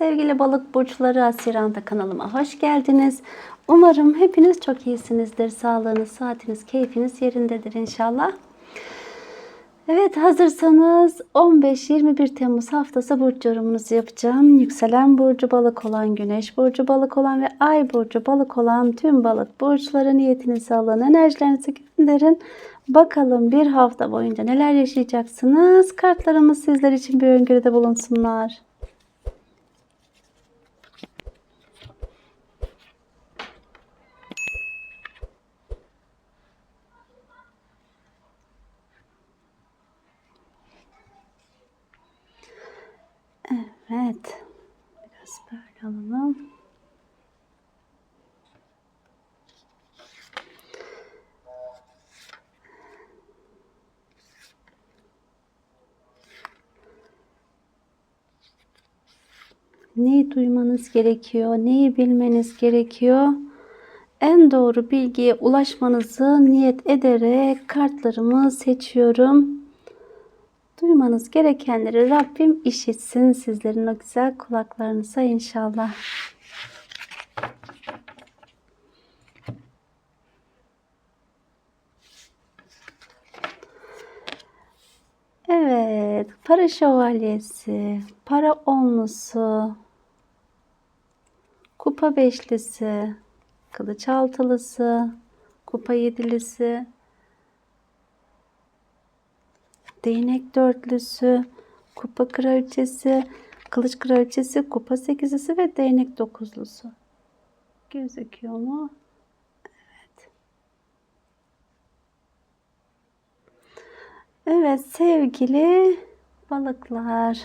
Sevgili balık burçları Asiranda kanalıma hoş geldiniz. Umarım hepiniz çok iyisinizdir. Sağlığınız, saatiniz, keyfiniz yerindedir inşallah. Evet hazırsanız 15-21 Temmuz haftası burç yorumunuzu yapacağım. Yükselen burcu balık olan, güneş burcu balık olan ve ay burcu balık olan tüm balık burçları niyetinizi alın, enerjilerinizi gönderin. Bakalım bir hafta boyunca neler yaşayacaksınız? Kartlarımız sizler için bir öngörüde bulunsunlar. Evet. Biraz böyle alalım. Neyi duymanız gerekiyor? Neyi bilmeniz gerekiyor? En doğru bilgiye ulaşmanızı niyet ederek kartlarımı seçiyorum. Duymanız gerekenleri Rabbim işitsin sizlerin o güzel kulaklarınıza inşallah. Evet, para şövalyesi, para onlusu, kupa beşlisi, kılıç altılısı, kupa yedilisi, değnek dörtlüsü, kupa kraliçesi, kılıç kraliçesi, kupa sekizlisi ve değnek dokuzlusu. Gözüküyor mu? Evet. Evet sevgili balıklar.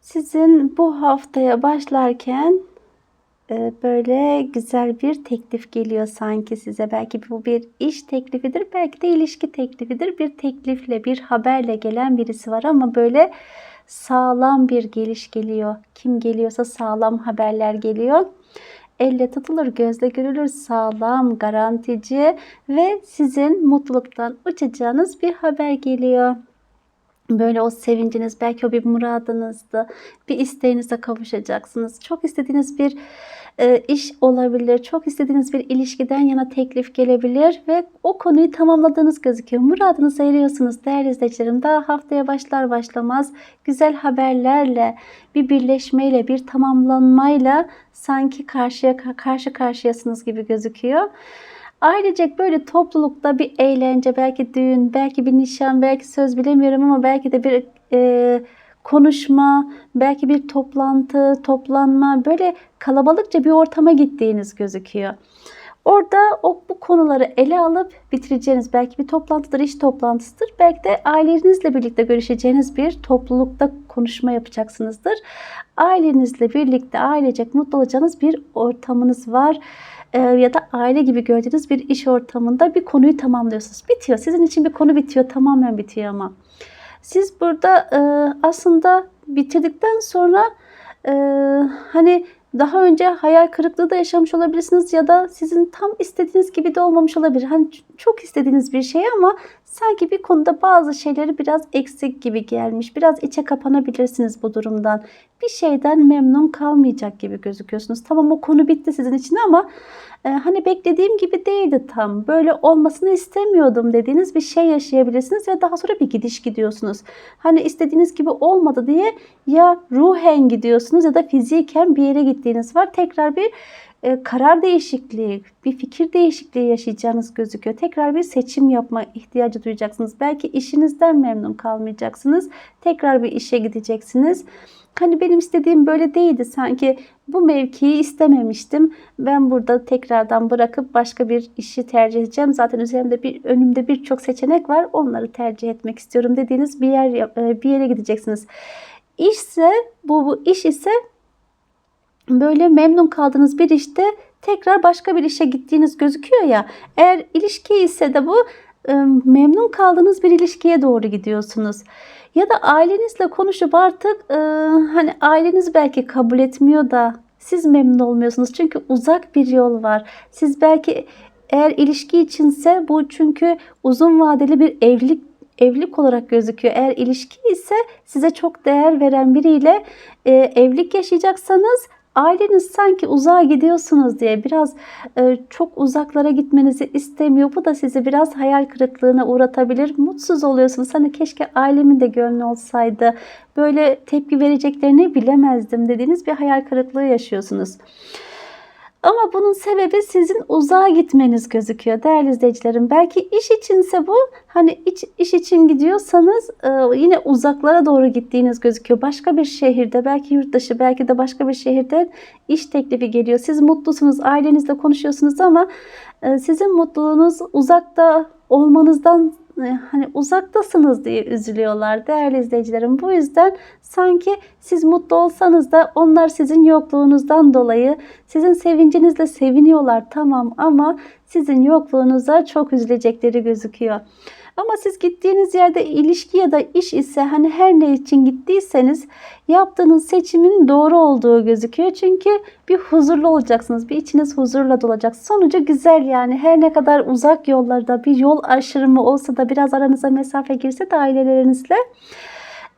Sizin bu haftaya başlarken e, böyle güzel bir teklif geliyor sanki size. Belki bu bir iş teklifidir, belki de ilişki teklifidir. Bir teklifle, bir haberle gelen birisi var ama böyle sağlam bir geliş geliyor. Kim geliyorsa sağlam haberler geliyor. Elle tutulur, gözle görülür, sağlam, garantici ve sizin mutluluktan uçacağınız bir haber geliyor böyle o sevinciniz belki o bir muradınızdı. Bir isteğinize kavuşacaksınız. Çok istediğiniz bir e, iş olabilir. Çok istediğiniz bir ilişkiden yana teklif gelebilir ve o konuyu tamamladığınız gözüküyor. Muradınızı eriyorsunuz değerli izleyicilerim. Daha haftaya başlar başlamaz güzel haberlerle, bir birleşmeyle, bir tamamlanmayla sanki karşıya karşı karşıyasınız gibi gözüküyor. Ailecek böyle toplulukta bir eğlence, belki düğün, belki bir nişan, belki söz bilemiyorum ama belki de bir e, konuşma, belki bir toplantı, toplanma, böyle kalabalıkça bir ortama gittiğiniz gözüküyor. Orada o bu konuları ele alıp bitireceğiniz belki bir toplantıdır, iş toplantısıdır. Belki de ailenizle birlikte görüşeceğiniz bir toplulukta konuşma yapacaksınızdır. Ailenizle birlikte ailecek mutlu olacağınız bir ortamınız var e, ya da aile gibi gördüğünüz bir iş ortamında bir konuyu tamamlıyorsunuz. Bitiyor. Sizin için bir konu bitiyor. Tamamen bitiyor ama. Siz burada e, aslında bitirdikten sonra e, hani daha önce hayal kırıklığı da yaşamış olabilirsiniz ya da sizin tam istediğiniz gibi de olmamış olabilir. Hani çok istediğiniz bir şey ama sanki bir konuda bazı şeyleri biraz eksik gibi gelmiş. Biraz içe kapanabilirsiniz bu durumdan. Bir şeyden memnun kalmayacak gibi gözüküyorsunuz. Tamam o konu bitti sizin için ama e, hani beklediğim gibi değildi tam. Böyle olmasını istemiyordum dediğiniz bir şey yaşayabilirsiniz ve daha sonra bir gidiş gidiyorsunuz. Hani istediğiniz gibi olmadı diye ya ruhen gidiyorsunuz ya da fiziken bir yere gittiğiniz var. Tekrar bir karar değişikliği, bir fikir değişikliği yaşayacağınız gözüküyor. Tekrar bir seçim yapma ihtiyacı duyacaksınız. Belki işinizden memnun kalmayacaksınız. Tekrar bir işe gideceksiniz. Hani benim istediğim böyle değildi sanki bu mevkiyi istememiştim. Ben burada tekrardan bırakıp başka bir işi tercih edeceğim. Zaten üzerimde bir önümde birçok seçenek var. Onları tercih etmek istiyorum dediğiniz bir yer e, bir yere gideceksiniz. İşse bu, bu iş ise böyle memnun kaldığınız bir işte tekrar başka bir işe gittiğiniz gözüküyor ya. Eğer ilişki ise de bu memnun kaldığınız bir ilişkiye doğru gidiyorsunuz. Ya da ailenizle konuşup artık hani aileniz belki kabul etmiyor da siz memnun olmuyorsunuz. Çünkü uzak bir yol var. Siz belki eğer ilişki içinse bu çünkü uzun vadeli bir evlilik evlilik olarak gözüküyor. Eğer ilişki ise size çok değer veren biriyle e, evlilik yaşayacaksanız aileniz sanki uzağa gidiyorsunuz diye biraz e, çok uzaklara gitmenizi istemiyor. Bu da sizi biraz hayal kırıklığına uğratabilir. Mutsuz oluyorsunuz. Hani keşke ailemin de gönlü olsaydı. Böyle tepki vereceklerini bilemezdim dediğiniz bir hayal kırıklığı yaşıyorsunuz. Ama bunun sebebi sizin uzağa gitmeniz gözüküyor değerli izleyicilerim. Belki iş içinse bu hani iş, iş için gidiyorsanız e, yine uzaklara doğru gittiğiniz gözüküyor. Başka bir şehirde belki yurt dışı belki de başka bir şehirde iş teklifi geliyor. Siz mutlusunuz ailenizle konuşuyorsunuz ama e, sizin mutluluğunuz uzakta olmanızdan hani uzaktasınız diye üzülüyorlar değerli izleyicilerim. Bu yüzden sanki siz mutlu olsanız da onlar sizin yokluğunuzdan dolayı sizin sevincinizle seviniyorlar tamam ama sizin yokluğunuza çok üzülecekleri gözüküyor. Ama siz gittiğiniz yerde ilişki ya da iş ise hani her ne için gittiyseniz yaptığınız seçimin doğru olduğu gözüküyor. Çünkü bir huzurlu olacaksınız. Bir içiniz huzurla dolacak. Sonucu güzel yani. Her ne kadar uzak yollarda bir yol aşırımı olsa da biraz aranıza mesafe girse de ailelerinizle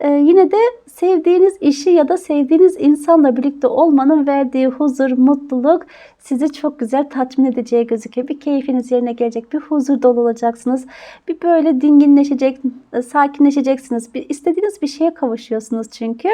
ee, yine de sevdiğiniz işi ya da sevdiğiniz insanla birlikte olmanın verdiği huzur, mutluluk sizi çok güzel tatmin edeceği gözüküyor. Bir keyfiniz yerine gelecek, bir huzur dolu olacaksınız. Bir böyle dinginleşecek, sakinleşeceksiniz. Bir istediğiniz bir şeye kavuşuyorsunuz çünkü.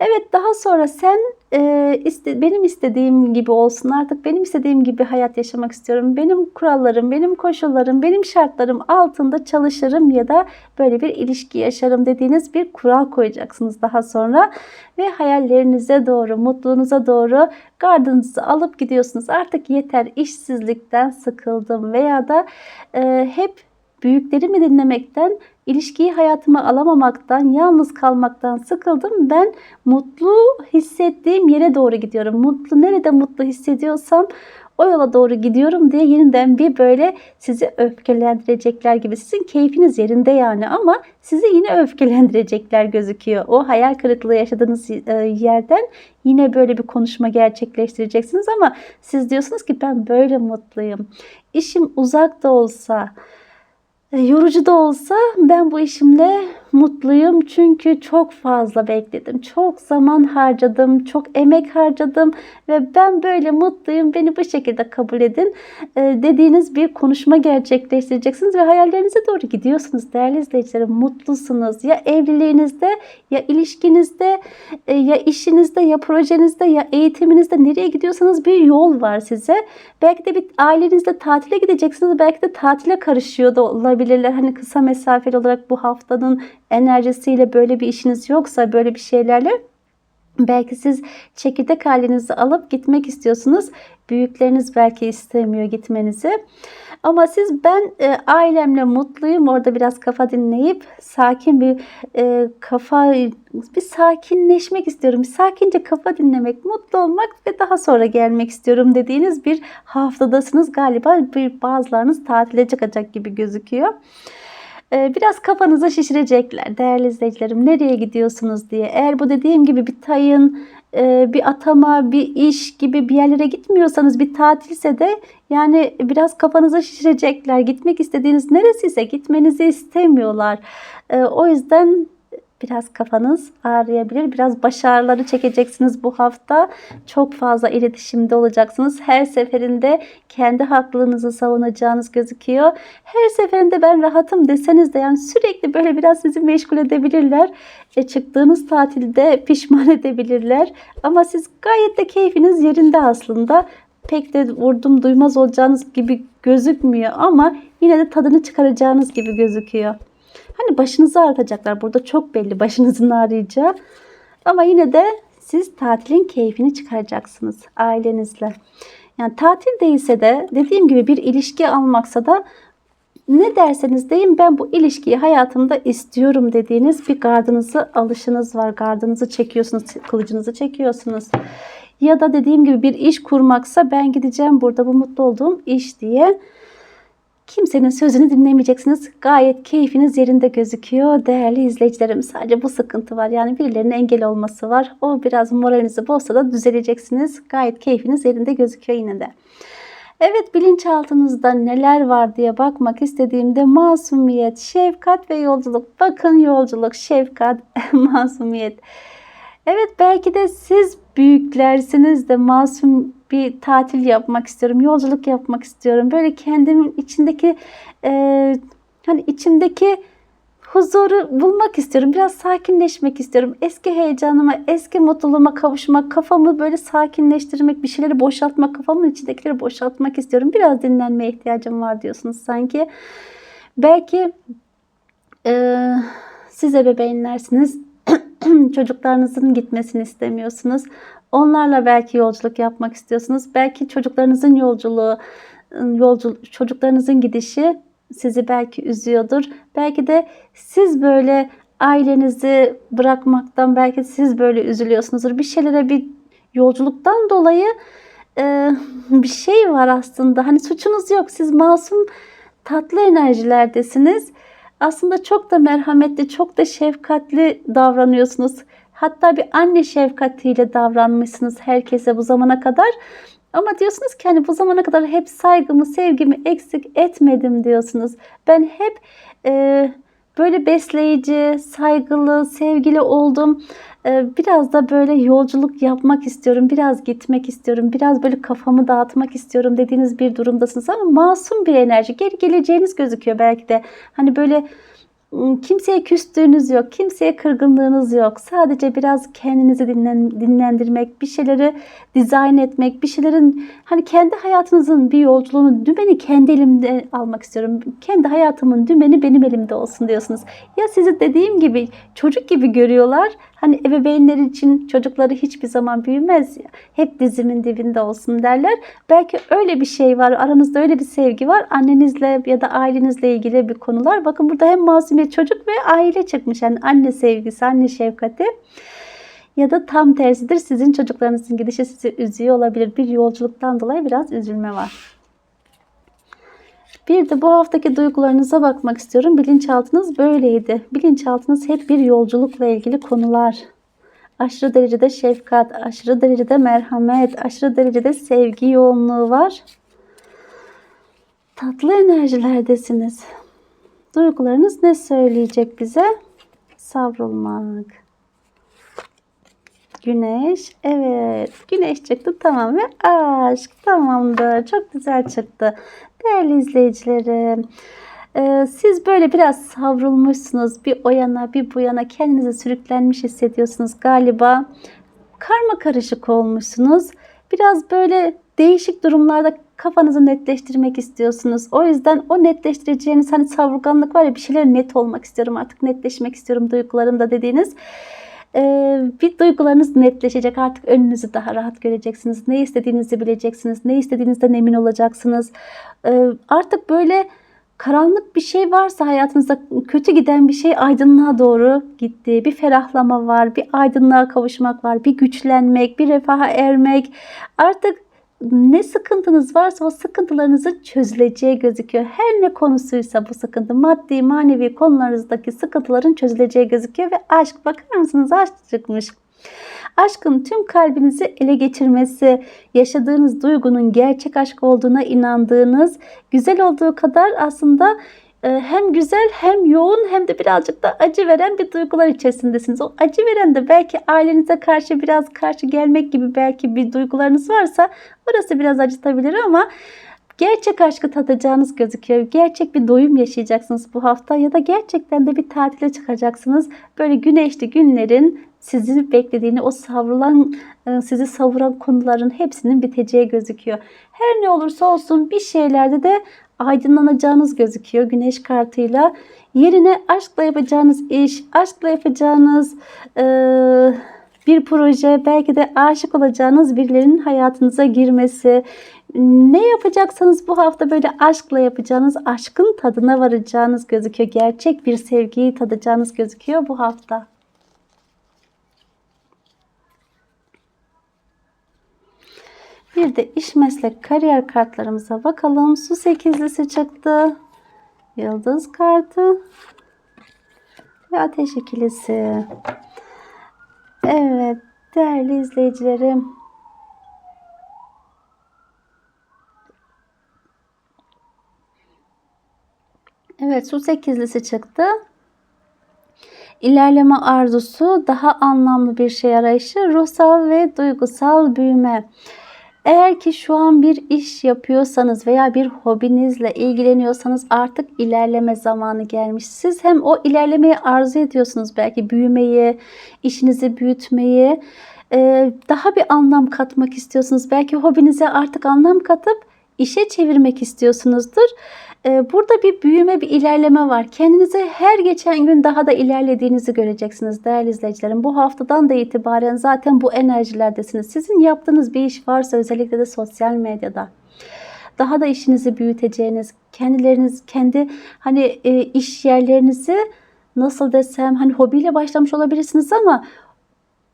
Evet daha sonra sen e, iste, benim istediğim gibi olsun artık benim istediğim gibi hayat yaşamak istiyorum. Benim kurallarım, benim koşullarım, benim şartlarım altında çalışırım ya da böyle bir ilişki yaşarım dediğiniz bir kural koyacaksınız daha sonra. Ve hayallerinize doğru, mutluluğunuza doğru gardınızı alıp gidiyorsunuz. Artık yeter işsizlikten sıkıldım veya da e, hep büyüklerimi dinlemekten, ilişkiyi hayatıma alamamaktan, yalnız kalmaktan sıkıldım. Ben mutlu hissettiğim yere doğru gidiyorum. Mutlu nerede mutlu hissediyorsam o yola doğru gidiyorum diye yeniden bir böyle sizi öfkelendirecekler gibi. Sizin keyfiniz yerinde yani ama sizi yine öfkelendirecekler gözüküyor. O hayal kırıklığı yaşadığınız e, yerden yine böyle bir konuşma gerçekleştireceksiniz ama siz diyorsunuz ki ben böyle mutluyum. İşim uzak da olsa, yorucu da olsa ben bu işimle mutluyum çünkü çok fazla bekledim. Çok zaman harcadım, çok emek harcadım ve ben böyle mutluyum. Beni bu şekilde kabul edin e, dediğiniz bir konuşma gerçekleştireceksiniz ve hayallerinize doğru gidiyorsunuz değerli izleyicilerim. Mutlusunuz. Ya evliliğinizde ya ilişkinizde e, ya işinizde ya projenizde ya eğitiminizde nereye gidiyorsanız bir yol var size. Belki de bir ailenizde tatile gideceksiniz. Belki de tatile karışıyor da olabilirler. Hani kısa mesafeli olarak bu haftanın enerjisiyle böyle bir işiniz yoksa böyle bir şeylerle belki siz çekirdek halinizi alıp gitmek istiyorsunuz. Büyükleriniz belki istemiyor gitmenizi. Ama siz ben e, ailemle mutluyum. Orada biraz kafa dinleyip sakin bir e, kafa bir sakinleşmek istiyorum. Sakince kafa dinlemek, mutlu olmak ve daha sonra gelmek istiyorum dediğiniz bir haftadasınız. Galiba bir bazılarınız tatile çıkacak gibi gözüküyor. Ee, biraz kafanıza şişirecekler değerli izleyicilerim nereye gidiyorsunuz diye. Eğer bu dediğim gibi bir tayın, e, bir atama, bir iş gibi bir yerlere gitmiyorsanız bir tatilse de yani biraz kafanıza şişirecekler. Gitmek istediğiniz neresiyse gitmenizi istemiyorlar. Ee, o yüzden biraz kafanız ağrıyabilir. Biraz baş ağrıları çekeceksiniz bu hafta. Çok fazla iletişimde olacaksınız. Her seferinde kendi haklılığınızı savunacağınız gözüküyor. Her seferinde ben rahatım deseniz de yani sürekli böyle biraz sizi meşgul edebilirler. E, çıktığınız tatilde pişman edebilirler. Ama siz gayet de keyfiniz yerinde aslında. Pek de vurdum duymaz olacağınız gibi gözükmüyor ama yine de tadını çıkaracağınız gibi gözüküyor. Hani başınızı ağrıtacaklar. Burada çok belli başınızın ağrıyacağı. Ama yine de siz tatilin keyfini çıkaracaksınız ailenizle. Yani tatil değilse de dediğim gibi bir ilişki almaksa da ne derseniz deyin ben bu ilişkiyi hayatımda istiyorum dediğiniz bir gardınızı alışınız var. Gardınızı çekiyorsunuz, kılıcınızı çekiyorsunuz. Ya da dediğim gibi bir iş kurmaksa ben gideceğim burada bu mutlu olduğum iş diye Kimsenin sözünü dinlemeyeceksiniz. Gayet keyfiniz yerinde gözüküyor. Değerli izleyicilerim sadece bu sıkıntı var. Yani birilerinin engel olması var. O biraz moralinizi bozsa da düzeleceksiniz. Gayet keyfiniz yerinde gözüküyor yine de. Evet bilinçaltınızda neler var diye bakmak istediğimde masumiyet, şefkat ve yolculuk. Bakın yolculuk, şefkat, masumiyet. Evet belki de siz büyüklersiniz de masum bir tatil yapmak istiyorum, yolculuk yapmak istiyorum. Böyle kendimin içindeki e, hani içimdeki huzuru bulmak istiyorum. Biraz sakinleşmek istiyorum. Eski heyecanıma, eski mutluluğuma kavuşmak, kafamı böyle sakinleştirmek, bir şeyleri boşaltmak, kafamın içindekileri boşaltmak istiyorum. Biraz dinlenmeye ihtiyacım var diyorsunuz sanki. Belki e, siz ebeveynlersiniz. Çocuklarınızın gitmesini istemiyorsunuz. Onlarla belki yolculuk yapmak istiyorsunuz. Belki çocuklarınızın yolculuğu, yolcu, çocuklarınızın gidişi sizi belki üzüyordur. Belki de siz böyle ailenizi bırakmaktan belki siz böyle üzülüyorsunuzdur. Bir şeylere bir yolculuktan dolayı e, bir şey var aslında. Hani suçunuz yok. Siz masum tatlı enerjilerdesiniz. Aslında çok da merhametli, çok da şefkatli davranıyorsunuz. Hatta bir anne şefkatiyle davranmışsınız herkese bu zamana kadar. Ama diyorsunuz ki hani bu zamana kadar hep saygımı, sevgimi eksik etmedim diyorsunuz. Ben hep e, böyle besleyici, saygılı, sevgili oldum. E, biraz da böyle yolculuk yapmak istiyorum, biraz gitmek istiyorum, biraz böyle kafamı dağıtmak istiyorum dediğiniz bir durumdasınız. Ama masum bir enerji, geri geleceğiniz gözüküyor belki de. Hani böyle Kimseye küstüğünüz yok, kimseye kırgınlığınız yok. Sadece biraz kendinizi dinlen, dinlendirmek, bir şeyleri dizayn etmek, bir şeylerin hani kendi hayatınızın bir yolculuğunu, dümeni kendi elimde almak istiyorum. Kendi hayatımın dümeni benim elimde olsun diyorsunuz. Ya sizi dediğim gibi çocuk gibi görüyorlar. Hani ebeveynler için çocukları hiçbir zaman büyümez ya. Hep dizimin dibinde olsun derler. Belki öyle bir şey var. Aranızda öyle bir sevgi var. Annenizle ya da ailenizle ilgili bir konular. Bakın burada hem masumiyet çocuk ve aile çıkmış. Yani anne sevgisi, anne şefkati. Ya da tam tersidir. Sizin çocuklarınızın gidişi sizi üzüyor olabilir. Bir yolculuktan dolayı biraz üzülme var. Bir de bu haftaki duygularınıza bakmak istiyorum. Bilinçaltınız böyleydi. Bilinçaltınız hep bir yolculukla ilgili konular. Aşırı derecede şefkat, aşırı derecede merhamet, aşırı derecede sevgi yoğunluğu var. Tatlı enerjilerdesiniz. Duygularınız ne söyleyecek bize? Savrulmak. Güneş. Evet. Güneş çıktı. Tamam. Ve aşk. Tamamdır. Çok güzel çıktı. Değerli izleyicilerim. Ee, siz böyle biraz savrulmuşsunuz. Bir o yana bir bu yana kendinizi sürüklenmiş hissediyorsunuz galiba. Karma karışık olmuşsunuz. Biraz böyle değişik durumlarda kafanızı netleştirmek istiyorsunuz. O yüzden o netleştireceğiniz hani savurganlık var ya bir şeyler net olmak istiyorum artık netleşmek istiyorum duygularımda dediğiniz bir duygularınız netleşecek. Artık önünüzü daha rahat göreceksiniz. Ne istediğinizi bileceksiniz. Ne istediğinizden emin olacaksınız. Ee, artık böyle karanlık bir şey varsa hayatınızda kötü giden bir şey aydınlığa doğru gitti. Bir ferahlama var, bir aydınlığa kavuşmak var, bir güçlenmek, bir refaha ermek. Artık ne sıkıntınız varsa o sıkıntılarınızın çözüleceği gözüküyor. Her ne konusuysa bu sıkıntı maddi manevi konularınızdaki sıkıntıların çözüleceği gözüküyor ve aşk bakar mısınız aşk çıkmış. Aşkın tüm kalbinizi ele geçirmesi, yaşadığınız duygunun gerçek aşk olduğuna inandığınız, güzel olduğu kadar aslında hem güzel hem yoğun hem de birazcık da acı veren bir duygular içerisindesiniz. O acı veren de belki ailenize karşı biraz karşı gelmek gibi belki bir duygularınız varsa orası biraz acıtabilir ama gerçek aşkı tadacağınız gözüküyor. Gerçek bir doyum yaşayacaksınız bu hafta ya da gerçekten de bir tatile çıkacaksınız. Böyle güneşli günlerin sizi beklediğini, o savrulan, e, sizi savuran konuların hepsinin biteceği gözüküyor. Her ne olursa olsun bir şeylerde de aydınlanacağınız gözüküyor güneş kartıyla. Yerine aşkla yapacağınız iş, aşkla yapacağınız e, bir proje, belki de aşık olacağınız birilerinin hayatınıza girmesi. Ne yapacaksanız bu hafta böyle aşkla yapacağınız, aşkın tadına varacağınız gözüküyor. Gerçek bir sevgiyi tadacağınız gözüküyor bu hafta. Bir de iş meslek kariyer kartlarımıza bakalım. Su sekizlisi çıktı. Yıldız kartı. Ve ateş ikilisi. Evet değerli izleyicilerim. Evet su sekizlisi çıktı. İlerleme arzusu, daha anlamlı bir şey arayışı, ruhsal ve duygusal büyüme. Eğer ki şu an bir iş yapıyorsanız veya bir hobinizle ilgileniyorsanız artık ilerleme zamanı gelmiş. Siz hem o ilerlemeyi arzu ediyorsunuz belki büyümeyi, işinizi büyütmeyi, e, daha bir anlam katmak istiyorsunuz. Belki hobinize artık anlam katıp işe çevirmek istiyorsunuzdur. E, burada bir büyüme, bir ilerleme var. Kendinize her geçen gün daha da ilerlediğinizi göreceksiniz değerli izleyicilerim. Bu haftadan da itibaren zaten bu enerjilerdesiniz. Sizin yaptığınız bir iş varsa özellikle de sosyal medyada daha da işinizi büyüteceğiniz, kendileriniz kendi hani e, iş yerlerinizi nasıl desem hani hobiyle başlamış olabilirsiniz ama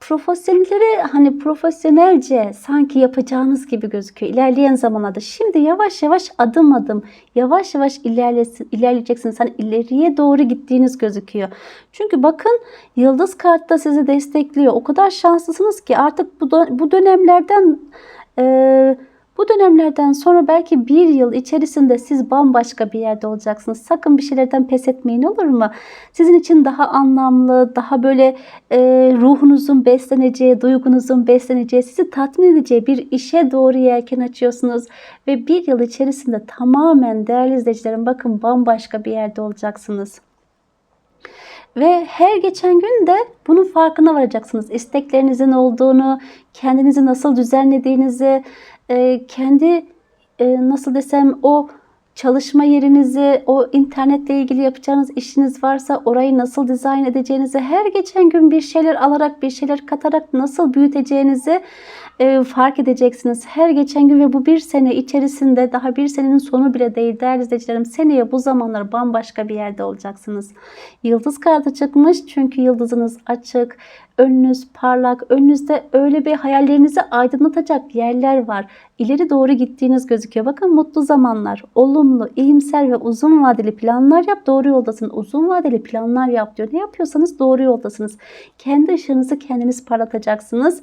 profesyonelleri hani profesyonelce sanki yapacağınız gibi gözüküyor ilerleyen zamanlarda. Şimdi yavaş yavaş adım adım yavaş yavaş ilerlesin, ilerleyeceksiniz. Hani ileriye doğru gittiğiniz gözüküyor. Çünkü bakın yıldız kartta sizi destekliyor. O kadar şanslısınız ki artık bu, bu dönemlerden e, bu dönemlerden sonra belki bir yıl içerisinde siz bambaşka bir yerde olacaksınız. Sakın bir şeylerden pes etmeyin olur mu? Sizin için daha anlamlı, daha böyle e, ruhunuzun besleneceği, duygunuzun besleneceği, sizi tatmin edeceği bir işe doğru yelken açıyorsunuz. Ve bir yıl içerisinde tamamen değerli izleyicilerim bakın bambaşka bir yerde olacaksınız. Ve her geçen gün de bunun farkına varacaksınız. İsteklerinizin olduğunu, kendinizi nasıl düzenlediğinizi, e, kendi e, nasıl desem o çalışma yerinizi, o internetle ilgili yapacağınız işiniz varsa orayı nasıl dizayn edeceğinizi, her geçen gün bir şeyler alarak, bir şeyler katarak nasıl büyüteceğinizi e, fark edeceksiniz. Her geçen gün ve bu bir sene içerisinde daha bir senenin sonu bile değil değerli izleyicilerim. Seneye bu zamanlar bambaşka bir yerde olacaksınız. Yıldız kartı çıkmış çünkü yıldızınız açık, önünüz parlak, önünüzde öyle bir hayallerinizi aydınlatacak yerler var. İleri doğru gittiğiniz gözüküyor. Bakın mutlu zamanlar, olumlu, iyimser ve uzun vadeli planlar yap, doğru yoldasın. Uzun vadeli planlar yap diyor. Ne yapıyorsanız doğru yoldasınız. Kendi ışığınızı kendiniz parlatacaksınız.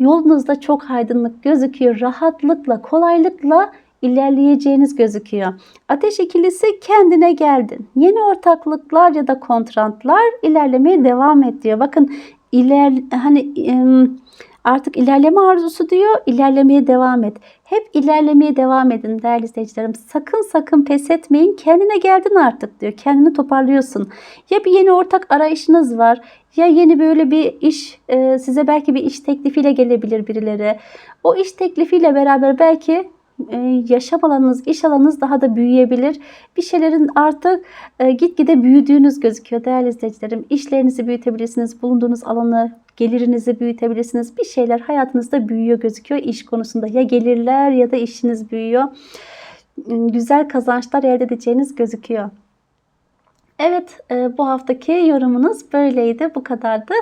Yolunuzda çok aydınlık gözüküyor. Rahatlıkla, kolaylıkla ilerleyeceğiniz gözüküyor. Ateş ikilisi kendine geldin. Yeni ortaklıklar ya da kontratlar ilerlemeye devam et diyor. Bakın iler hani artık ilerleme arzusu diyor. İlerlemeye devam et. Hep ilerlemeye devam edin değerli izleyicilerim. Sakın sakın pes etmeyin. Kendine geldin artık diyor. Kendini toparlıyorsun. Ya bir yeni ortak arayışınız var. Ya yeni böyle bir iş e, size belki bir iş teklifiyle gelebilir birileri. O iş teklifiyle beraber belki e, yaşam alanınız, iş alanınız daha da büyüyebilir. Bir şeylerin artık e, gitgide büyüdüğünüz gözüküyor değerli izleyicilerim. İşlerinizi büyütebilirsiniz, bulunduğunuz alanı, gelirinizi büyütebilirsiniz. Bir şeyler hayatınızda büyüyor gözüküyor iş konusunda. Ya gelirler ya da işiniz büyüyor. Güzel kazançlar elde edeceğiniz gözüküyor. Evet e, bu haftaki yorumunuz böyleydi. Bu kadardı.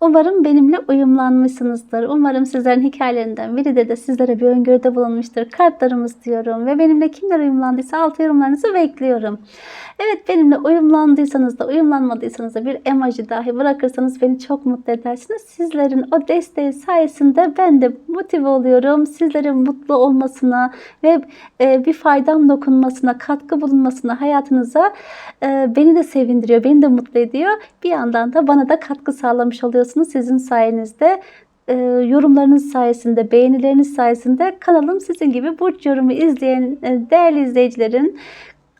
Umarım benimle uyumlanmışsınızdır. Umarım sizlerin hikayelerinden biri de, de sizlere bir öngörüde bulunmuştur. Kartlarımız diyorum ve benimle kimler uyumlandıysa alt yorumlarınızı bekliyorum. Evet benimle uyumlandıysanız da uyumlanmadıysanız da bir emoji dahi bırakırsanız beni çok mutlu edersiniz. Sizlerin o desteği sayesinde ben de motive oluyorum. Sizlerin mutlu olmasına ve e, bir faydam dokunmasına, katkı bulunmasına hayatınıza e, beni de sevindiriyor, beni de mutlu ediyor. Bir yandan da bana da katkı sağlamış oluyorsunuz sizin sayenizde e, yorumlarınız sayesinde, beğenileriniz sayesinde kanalım sizin gibi burç yorumu izleyen değerli izleyicilerin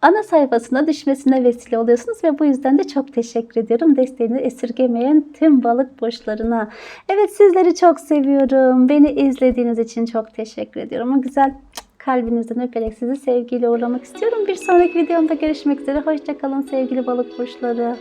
ana sayfasına düşmesine vesile oluyorsunuz ve bu yüzden de çok teşekkür ediyorum desteğini esirgemeyen tüm balık burçlarına. Evet sizleri çok seviyorum. Beni izlediğiniz için çok teşekkür ediyorum. O güzel kalbinizden öperek sizi sevgiyle uğurlamak istiyorum. Bir sonraki videomda görüşmek üzere. Hoşçakalın sevgili balık burçları.